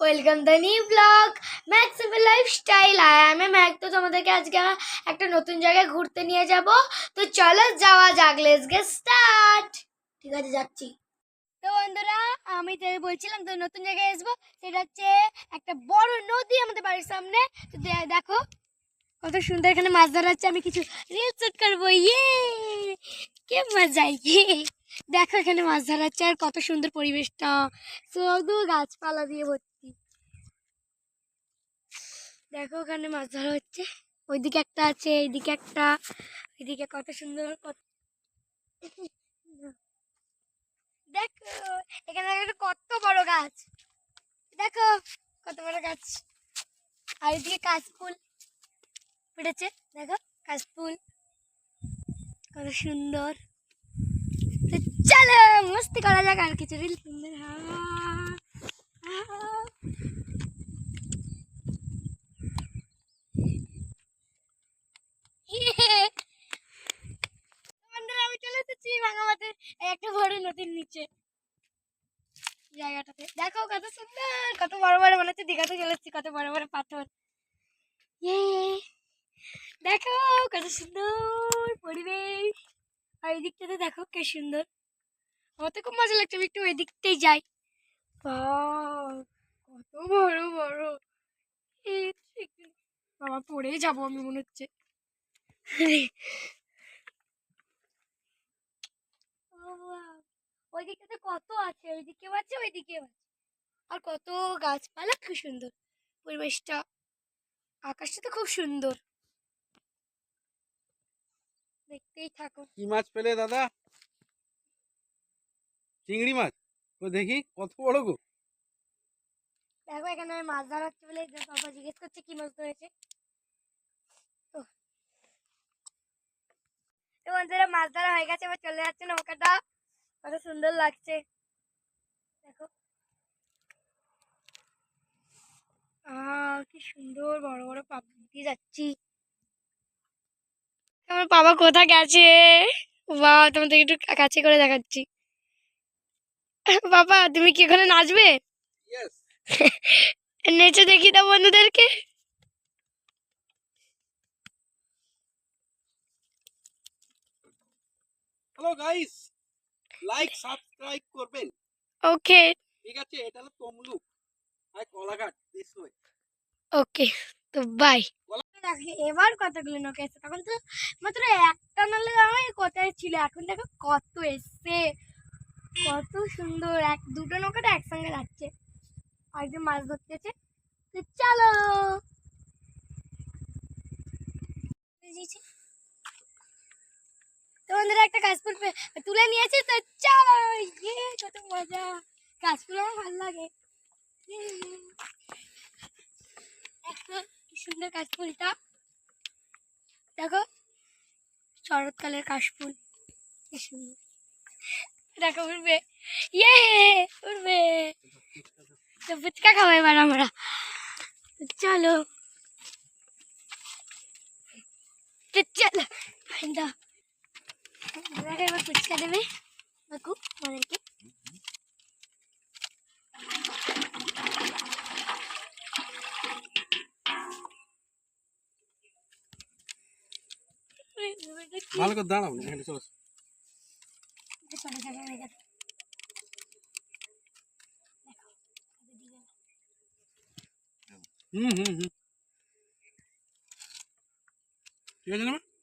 Welcome the new blog Mac simple lifestyle. I am a Mac তো তোমাদেরকে আজকে একটা নতুন জায়গায় ঘুরতে নিয়ে যাব। তো চলো যাওয়া যাক লেটস গেট স্টার্ট ঠিক আছে, যাচ্ছি। তো বন্ধুরা, আমি তো বলছিলাম তো নতুন জায়গায় আসব, সেটা হচ্ছে একটা বড় নদী আমাদের বাড়ির সামনে। তো দেখো, কত সুন্দর এখানে মাছ ধরা হচ্ছে। আমি কিছু রিল শুট করব ইয়ে কে মজা ইয়ে দেখো এখানে মাছ ধরা হচ্ছে আর কত সুন্দর পরিবেশটা। শুধু গাছপালা দিয়ে ভর্তি। দেখো ওখানে মাছ ধরা হচ্ছে। ওইদিকে একটা আছে, এইদিকে একটা ওইদিকে কত সুন্দর কত দেখো, এখানে একটা কত বড় গাছ। দেখো, কত বড় গাছ। আর এদিকে কাশফুল ফুটেছে। দেখো, কাশফুল। কত সুন্দর। চলো, মস্তি করা যাক, আর কিছু রিল সুন্দর হাওয়া, হাওয়া। ইয়ে। বন্ধুরা, আমি চলে এসেছি ভাঙামাতে একটা নদীর নিচে। জায়গাটাতে। দেখো কত সুন্দর, কত বড় বড় মনে হচ্ছে দীঘাতে চলে এসেছি, কত বড় বড় পাথর। ইয়ে। দেখো কত সুন্দর পরিবেশ। আর এই দিকটাতে দেখো কে সুন্দর। আমার তো খুব মজা লাগছে, আমি একটু ওই দিকটাই যাই। কত বড় বড়। বাবা, পড়েই যাব আমি মনে হচ্ছে বাবা, ওই দিকটাতে কত আছে ওই দিকেও আছে ওই দিকেও আছে। আর কত গাছপালা খুব সুন্দর পরিবেশটা। আকাশটা তো খুব সুন্দর। দেখতেই থাকো। কি মাছ পেলে দাদা? চিংড়ি মাছ? তো দেখি কত বড় গো। দেখো এখানে আমি মাছ ধরা হচ্ছে বলে বাবা জিজ্ঞেস করছে কি মাছ ধরেছে। তো বন্ধুরা মাছ ধরা হয়ে গেছে এবার চলে যাচ্ছে নৌকাটা। কত সুন্দর লাগছে। দেখো। আহ কি সুন্দর বড় বড় পাপ দিয়ে যাচ্ছি। আমার বাবা কোথায় গেছে? বা তোমাদের একটু কাছে করে দেখাচ্ছি। বাবা তুমি কি এখানে নাচবে? নেচে দেখি দাও বন্ধুদেরকে। হ্যালো গাইস লাইক সাবস্ক্রাইব করবেন। ওকে। ঠিক আছে? এটা হলো তমলুক আর কলাঘাট দিস ওয়ে ওকে তো বাই। এবার কতগুলো নৌকা এসছে। তখন তো মাত্র একটা নালে আমার কোথায় ছিল। এখন দেখো কত এসছে। কত সুন্দর। এক দুটো নৌকাটা একসঙ্গে যাচ্ছে। আরেকজন মাছ ধরতেছে তো চলো। বুঝেছি। তো বন্ধুরা, একটা কাশফুল পে- তুলে নিয়েছে, তো চলো ইয়ে কত মজা। কাশফুল আমার ভালো লাগে। ইয়ে। দেখো, কি সুন্দর কাশফুলটা দেখো, শরৎকালের কাশফুল। কি সুন্দর। দেখো উঠবে ইয়ে উঠবে তো ফুচকা খাব এবার আমরা। তো চলো। তো চলো দাও দাদাকে এবার ফুচকা দেবে বাকু আমাদেরকে ভালো করে দাঁড়াও না এখানে চলো চলে যাবে হয়ে গেছে দেখো দিবে না হুম হুম হুম ঠিক আছে না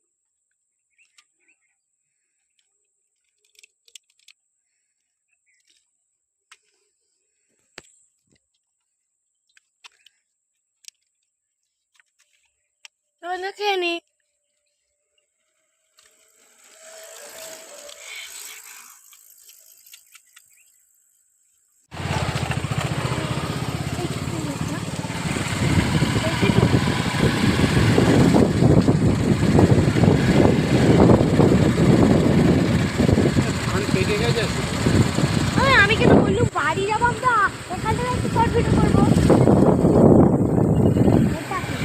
তোমরা খেয়ে নি আমি কিন্তু বললুম বাড়ি যাব আমরা? এখান থেকে একটু শর্ট ভিডিও করব এটা কি?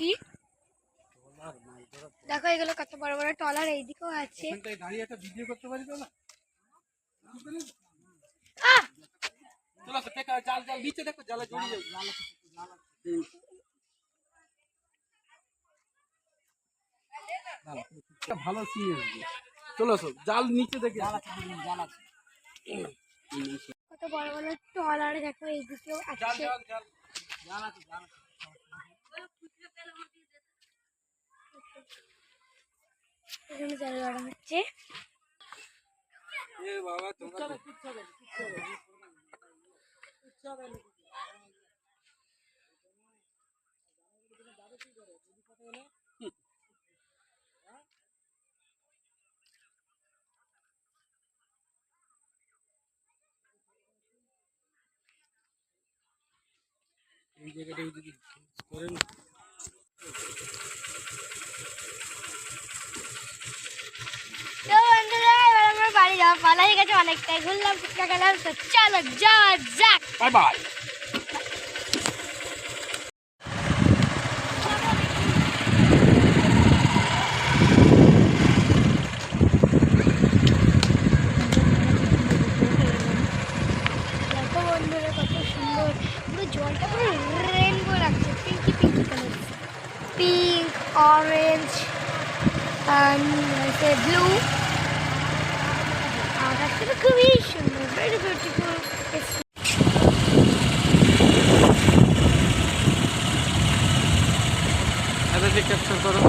কি? দেখো এগুলো কত বড় বড় টলার এইদিকেও আছে। ভালো সিন চলো জাল নিচে দেখে কত বড় বড় টলার দেখো এইদিকেও আছে। এখানে জাল গাড়া হচ্ছে। এই জায়গাটা যদি করেন। তো বন্ধুরা এবার আমরা বাড়ি যাওয়া পালা হয়ে গেছে অনেকটাই। ঘুরলাম ফুচকা খেলাম তো চলো যাওয়া যাক। Bye bye. বন্ধুরা কত সুন্দর। পুরো জলটা পুরো রেনবো লাগছে pinky pinky colour pink orange blue আকাশটা খুবই সুন্দর ভেরি বিউটিফুল ক্যাপচার করো।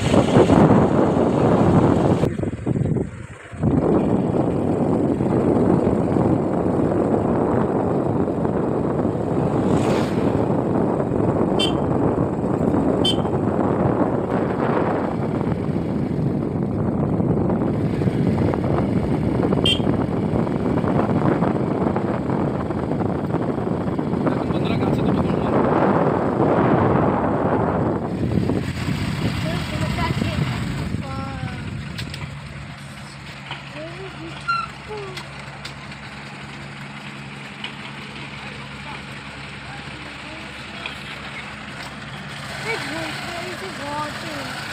这个这个